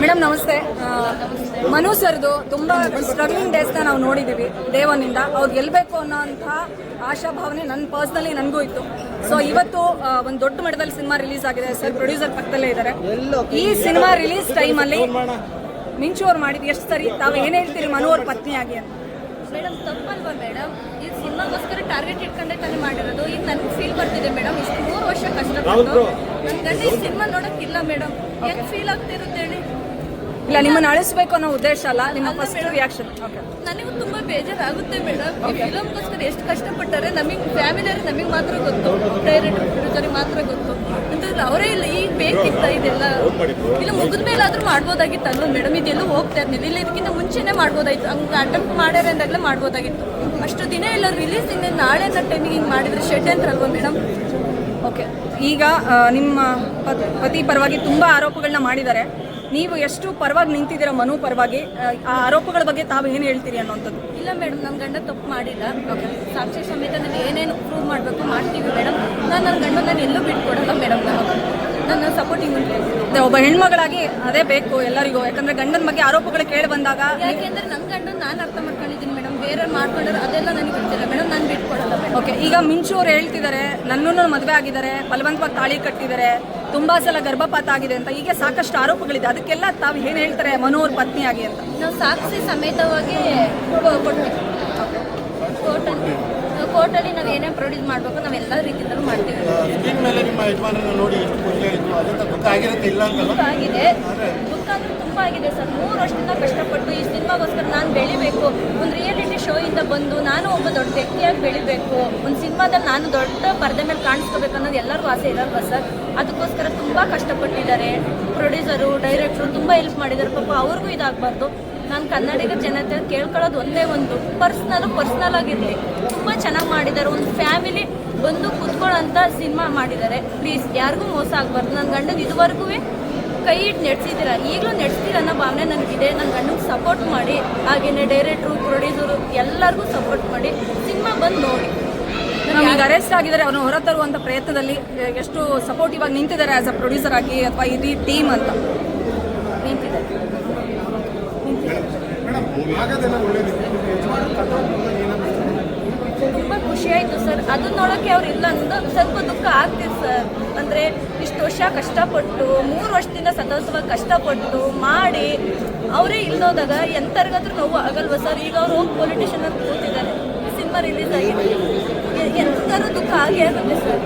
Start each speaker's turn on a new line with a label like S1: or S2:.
S1: Madam ನಮಸ್ತೆ. ಮನು ಸರ್ದು ತುಂಬ ಸ್ಟ್ರಗ್ಲಿಂಗ್ ಡೇಸ್ನ ನಾವು ನೋಡಿದ್ದೀವಿ ದೇವನಿಂದ ಅವ್ರು ಗೆಲ್ಲಬೇಕು ಆಶಾ ಆಶಾಭಾವನೆ ನನ್ನ ಪರ್ಸ್ನಲಿ ನನಗೂ ಇತ್ತು. ಸೊ ಇವತ್ತು ಒಂದು ದೊಡ್ಡ ಮಟ್ಟದಲ್ಲಿ ಸಿನಿಮಾ ರಿಲೀಸ್ ಆಗಿದೆ. ಸರ್ ಪ್ರೊಡ್ಯೂಸರ್ ಪಕ್ಕದಲ್ಲೇ ಇದ್ದಾರೆ ಈ ಸಿನಿಮಾ ರಿಲೀಸ್ ಟೈಮಲ್ಲಿ ಮಿಂಚು ಅವ್ರು ಮಾಡಿದ್ದು ಎಷ್ಟು ಸರಿ? ತಾವು ಏನು ಹೇಳ್ತೀರಿ ಮನು ಅವ್ರ ಪತ್ನಿಯಾಗಿ ಅಂತ?
S2: ಮೇಡಮ್ ತಪ್ಪಲ್ವಾ ಮೇಡಮ್ ಈ ಸಿನಿಮಾಗೋಸ್ಕರ ಟಾರ್ಗೆಟ್ ಇಟ್ಕೊಂಡೇ ತಾನೇ ಮಾಡಿರೋದು. ಈಗ ನನ್ಗೆ ಫೀಲ್ ಬರ್ತಿದೆ ಮೇಡಮ್ ಇಷ್ಟು ಮೂರು ವರ್ಷ ಕಷ್ಟಪಟ್ಟು ನನ್ನ ಗಂಡ ಈ ಸಿನಿಮಾ ನೋಡೋಕ್ಕಿಲ್ಲ ಮೇಡಮ್ ಹೆಂಗ್ ಫೀಲ್ ಆಗ್ತಿರುತ್ತೆ ಹೇಳಿ?
S1: ಇಲ್ಲ ನಿಮ್ಮನ್ನ ಅಳಿಸ್ಬೇಕು ಅನ್ನೋ ಉದ್ದೇಶ ಅಲ್ಲ ನಿಮ್ಮ ಫಸ್ಟ್ ರಿಯಾಕ್ಷನ್ ಓಕೆ
S2: ನನಗೂ ತುಂಬಾ ಬೇಜಾರಾಗುತ್ತೆ ಮೇಡಮ್ ಫಿಲಮ್ಗೋಸ್ಕರ ಎಷ್ಟು ಕಷ್ಟಪಟ್ಟರೆ ನಮಗೆ ಫ್ಯಾಮಿಲಿ ನಮಗೆ ಮಾತ್ರ ಗೊತ್ತು ಪ್ರೊಡ್ಯೂಸರಿಗೆ ಮಾತ್ರ ಗೊತ್ತು. ಅಂತಂದ್ರೆ ಅವರೇ ಇಲ್ಲ ಈಗ ಬೇಕಿತ್ತ ಇದೆಲ್ಲ. ಇಲ್ಲ ಮುಗಿದ ಮೇಲೆ ಮಾಡ್ಬೋದಾಗಿತ್ತು ಅಲ್ವಾ ಮೇಡಮ್ ಇದೆಲ್ಲೂ ಹೋಗ್ತಾ ಇರ್ಲಿಲ್ಲ. ಇಲ್ಲ ಇದಕ್ಕಿಂತ ಮುಂಚೆನೆ ಮಾಡ್ಬೋದಾಯ್ತು. ಹಂಗೆ ಅಟೆಂಪ್ಟ್ ಮಾಡ್ಯಾರ ಅಂದಾಗಲೇ ಮಾಡ್ಬೋದಾಗಿತ್ತು. ಅಷ್ಟು ದಿನ ಇಲ್ಲ ರಿಲೀಸ್ ಇನ್ನೇ ನಾಳೆ ಟೈಮಿಗೆ ಹಿಂಗೆ ಮಾಡಿದ್ರೆ ಶೆಡ್ ಅಂತ ಅಲ್ವಾ ಮೇಡಮ್
S1: ಓಕೆ ಈಗ ನಿಮ್ಮ ಪತ್- ಪತಿ ಪರವಾಗಿ ತುಂಬ ಆರೋಪಗಳನ್ನ ಮಾಡಿದ್ದಾರೆ. ನೀವು ಎಷ್ಟು ಪರವಾಗಿ ನಿಂತಿದ್ದೀರಾ ಮನು ಪರವಾಗಿ ಆ, ಆರೋಪಗಳ ಬಗ್ಗೆ ತಾವು ಏನು ಹೇಳ್ತೀರಿ ಅನ್ನೋಂಥದ್ದು
S2: ಇಲ್ಲ ಮೇಡಮ್ ನಮ್ಮ ಗಂಡ ತಪ್ಪು ಮಾಡಿಲ್ಲ. ಸಾಕ್ಷಿ ಸಮೇತ ನಾನು ಏನೇನು ಪ್ರೂವ್ ಮಾಡಬೇಕು ಮಾಡ್ತೀವಿ ಮೇಡಮ್. ನಾನು ನನ್ನ ಗಂಡ ನಾನು ಎಲ್ಲೂ ಬಿಟ್ಕೊಡಲ್ಲ ಮೇಡಮ್ ನಾನು. ನನ್ನ ಸಪೋರ್ಟಿಂಗ್ ಉಂಟು.
S1: ಒಬ್ಬ ಹೆಣ್ಮಗಳಾಗಿ ಅದೇ ಬೇಕು ಎಲ್ಲರಿಗೂ. ಯಾಕಂದ್ರೆ ಗಂಡನ ಬಗ್ಗೆ ಆರೋಪಗಳು ಕೇಳಿ ಬಂದಾಗ
S2: ಯಾಕೆಂದ್ರೆ ನನ್ನ ಗಂಡ ನಾನು ಅರ್ಥ ಮಾಡ್ಕೊಂಡಿದ್ದೀನಿ ಮೇಡಮ್. ಬೇರೆ ಮಾಡ್ಕೊಂಡ್ರೆ ಅದೆಲ್ಲ ನನಗೆ ಗೊತ್ತಿಲ್ಲ. ಮೇಡಮ್ ನಾನು ಬಿಟ್ಕೊಡಲ್ಲ.
S1: ಓಕೆ ಈಗ ಮಿಂಚು ಅವ್ರು ಹೇಳ್ತಿದ್ದಾರೆ ನನ್ನನ್ನು ಮದುವೆ ಆಗಿದ್ದಾರೆ ಬಲವಂತವಾಗಿ ತಾಳಿ ಕಟ್ಟಿದ್ದಾರೆ. ತುಂಬಾ ಸಲ ಗರ್ಭಪಾತ ಆಗಿದೆ ಅಂತ ಹೀಗೆ ಸಾಕಷ್ಟು ಆರೋಪಗಳಿದೆ. ಅದಕ್ಕೆಲ್ಲ ತಾವು ಏನು ಹೇಳ್ತಾರೆ ಮನು ಅವ್ರ ಪತ್ನಿಯಾಗಿ ಅಂತ?
S2: ನಾವು ಸಾಕ್ಷಿ ಸಮೇತವಾಗಿ ಕೊಡ್ತೀವಿ. ಕೋರ್ಟಲ್ಲಿ ಕೋರ್ಟಲ್ಲಿ ನಾವು ಏನೇ ಪ್ರೊಡ್ಯೂಸ್ ಮಾಡಬೇಕು ನಾವೆಲ್ಲ ರೀತಿಯಿಂದಲೂ ಮಾಡ್ತೀವಿ.
S3: ಸ್ಕ್ರೀನ್ ಮೇಲೆ ನಿಮ್ಮ ಯಜಮಾನನ ನೋಡಿ ಎಷ್ಟು ಖುಷಿ ಆಯಿತು. ಅದರಿಂದ ದುಃಖ ಆಗಿರುತ್ತೆ ಇಲ್ಲ ಅಂತಲ್ಲ?
S2: ದುಃಖ ಆಗಿದೆ. ದುಃಖ ಅಂದ್ರೆ ತುಂಬ ಆಗಿದೆ ಸರ್. ಮೂರು ವರ್ಷದಿಂದ ಕಷ್ಟಪಟ್ಟು ಈ ಸಿನಿಮಾಗೋಸ್ಕರ ನಾನು ಬೆಳಿಬೇಕು. ಒಂದು ರಿಯಾಲಿಟಿ ಶೋ ಇಂದ ಬಂದು ನಾನು ಒಬ್ಬ ದೊಡ್ಡ ವ್ಯಕ್ತಿಯಾಗಿ ಬೆಳಿಬೇಕು. ಒಂದು ಸಿನಿಮಾದಲ್ಲಿ ನಾನು ದೊಡ್ಡ ಪರದೆ ಮೇಲೆ ಕಾಣಿಸ್ಕೋಬೇಕು ಅನ್ನೋದು ಎಲ್ಲರಿಗೂ ಆಸೆ ಇರಲ್ವಾ ಸರ್? ಅದಕ್ಕೋಸ್ಕರ ತುಂಬ ಕಷ್ಟಪಟ್ಟಿದ್ದಾರೆ. ಪ್ರೊಡ್ಯೂಸರು ಡೈರೆಕ್ಟ್ರು ತುಂಬ ಹೆಲ್ಪ್ ಮಾಡಿದ್ದಾರೆ. ಪಾಪ ಅವ್ರಿಗೂ ಇದಾಗಬಾರ್ದು. ನಾನು ಕನ್ನಡಿಗ ಜನತೆ ಕೇಳ್ಕೊಳ್ಳೋದು ಒಂದೇ ಒಂದು. ಪರ್ಸ್ನಲ್ ಪರ್ಸ್ನಲ್ ಆಗಿರಲಿ. ತುಂಬ ಚೆನ್ನಾಗಿ ಮಾಡಿದ್ದಾರೆ. ಒಂದು ಫ್ಯಾಮಿಲಿ ಬಂದು ಕುತ್ಕೊಳ್ಳೋಂಥ ಸಿನಿಮಾ ಮಾಡಿದ್ದಾರೆ. ಪ್ಲೀಸ್ ಯಾರಿಗೂ ಮೋಸ ಆಗಬಾರ್ದು. ನನ್ನ ಗಂಡನ ಇದುವರೆಗೂ ಕೈ ಇಟ್ಟು ನೆಡ್ಸಿದ್ದೀರ? ಈಗಲೂ ನೆಡ್ಸ್ತೀರ ಅನ್ನೋ ಭಾವನೆ ನನಗಿದೆ. ನನ್ನ ಗಂಡನಿಗೆ ಸಪೋರ್ಟ್ ಮಾಡಿ ಹಾಗೆಯೇ ಡೈರೆಕ್ಟ್ರು ಪ್ರೊಡ್ಯೂಸರು ಎಲ್ಲರಿಗೂ ಸಪೋರ್ಟ್ ಮಾಡಿ ಸಿನಿಮಾ ಬಂದು ನೋಡಿ.
S1: ನಮಗೆ ಈಗ ಅರೆಸ್ಟ್ ಆಗಿದ್ದಾರೆ. ಅವ್ರನ್ನ ಹೊರತರುವಂಥ ಪ್ರಯತ್ನದಲ್ಲಿ ಎಷ್ಟು ಸಪೋರ್ಟಿವ್ ಆಗಿ ನಿಂತಿದ್ದಾರೆ ಆಸ್ ಅ ಪ್ರೊಡ್ಯೂಸರ್ ಆಗಿ ಅಥವಾ ಇಡೀ ಟೀಮ್ ಅಂತ?
S2: ನಿಂತಿದ್ದಾರೆ. ಆಯಿತು ಸರ್. ಅದನ್ನ ನೋಡೋಕೆ ಅವ್ರು ಇಲ್ಲ ಅಂದು ಸ್ವಲ್ಪ ದುಃಖ ಆಗ್ತಿದೆ ಸರ್. ಅಂದರೆ ಇಷ್ಟು ವರ್ಷ ಕಷ್ಟಪಟ್ಟು, ಮೂರು ವರ್ಷದಿಂದ ಸತತವಾಗಿ ಕಷ್ಟಪಟ್ಟು ಮಾಡಿ ಅವರೇ ಇಲ್ಲೋದಾಗ ಎಂಥರ್ಗಾದ್ರೂ ನೋವು ಆಗಲ್ವ ಸರ್? ಈಗ ಅವ್ರು ಹೋಗಿ ಪೊಲಿಟಿಷನ್ ಅಂತ ಕೂತಿದ್ದಾರೆ. ಸಿನಿಮಾ ರಿಲೀಸ್ ಆಗಿದೆ ಎಂಥರೂ ದುಃಖ ಆಗೇ ಆಗುತ್ತೆ ಸರ್.